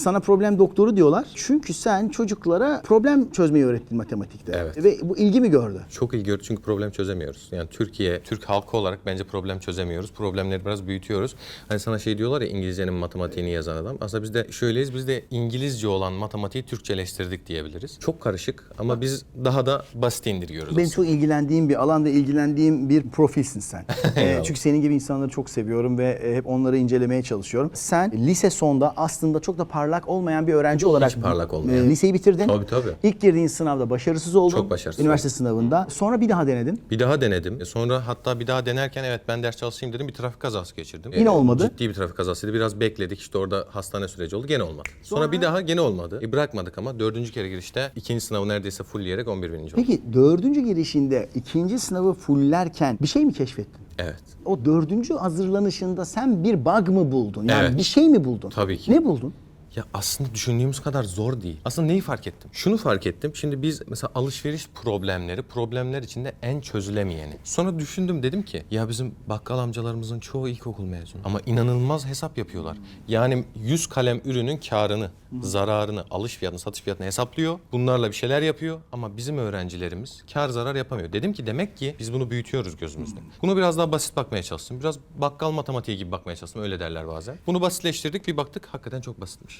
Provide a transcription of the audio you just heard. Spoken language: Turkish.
sana problem doktoru diyorlar. Çünkü sen çocuklara problem çözmeyi öğrettin matematikte. Evet. Ve bu ilgi mi gördü? Çok ilgi görüyoruz çünkü problem çözemiyoruz. Yani Türkiye, Türk halkı olarak bence problem çözemiyoruz. Problemleri biraz büyütüyoruz. Hani sana şey diyorlar ya İngilizcenin matematiğini yazan adam. Aslında biz de şöyleyiz. Biz de İngilizce olan matematiği Türkçeleştirdik diyebiliriz. Çok karışık ama biz daha da basit indiriyoruz. Benim aslında. çok ilgilendiğim bir alan ve ilgilendiğim bir profilsin sen. Ee, çünkü senin gibi insanları çok seviyorum ve e, hep onları incelemeye çalışıyorum. Sen lise sonda aslında çok da parlak olmayan bir öğrenci olarak parlak olmayan. e, liseyi bitirdin. Tabii, tabii. İlk girdiğin sınavda başarısız oldun. Çok başarısız Üniversite sınavında. Sonra bir daha denedin. Bir daha denedim. E Sonra hatta bir daha denerken evet ben ders çalışayım dedim bir trafik kazası geçirdim. Yine olmadı. Ciddi bir trafik kazasıydı. Biraz bekledik işte orada hastane süreci oldu. Gene olmadı. Sonra, bir daha gene olmadı. E bırakmadık ama dördüncü kere girişte ikinci sınavı neredeyse fullleyerek 11 bininci oldum. Peki dördüncü girişinde ikinci sınavı fullerken bir şey mi keşfettin? Evet. O dördüncü hazırlanışında sen bir bug mı buldun? Yani Evet. bir şey mi buldun? Tabii ki. Ne buldun? Ya aslında düşündüğümüz kadar zor değil. Aslında neyi fark ettim? Şunu fark ettim. Şimdi biz mesela alışveriş problemleri, problemler içinde en çözülemeyeni. Sonra düşündüm dedim ki ya bizim bakkal amcalarımızın çoğu ilkokul mezunu. Ama inanılmaz hesap yapıyorlar. Yani 100 kalem ürünün karını, zararını, alış fiyatını, satış fiyatını hesaplıyor. Bunlarla bir şeyler yapıyor ama bizim öğrencilerimiz kar zarar yapamıyor. Dedim ki demek ki biz bunu büyütüyoruz gözümüzde. Bunu biraz daha basit bakmaya çalıştım. Biraz bakkal matematiği gibi bakmaya çalıştım. Öyle derler bazen. Bunu basitleştirdik bir baktık hakikaten çok basitmiş.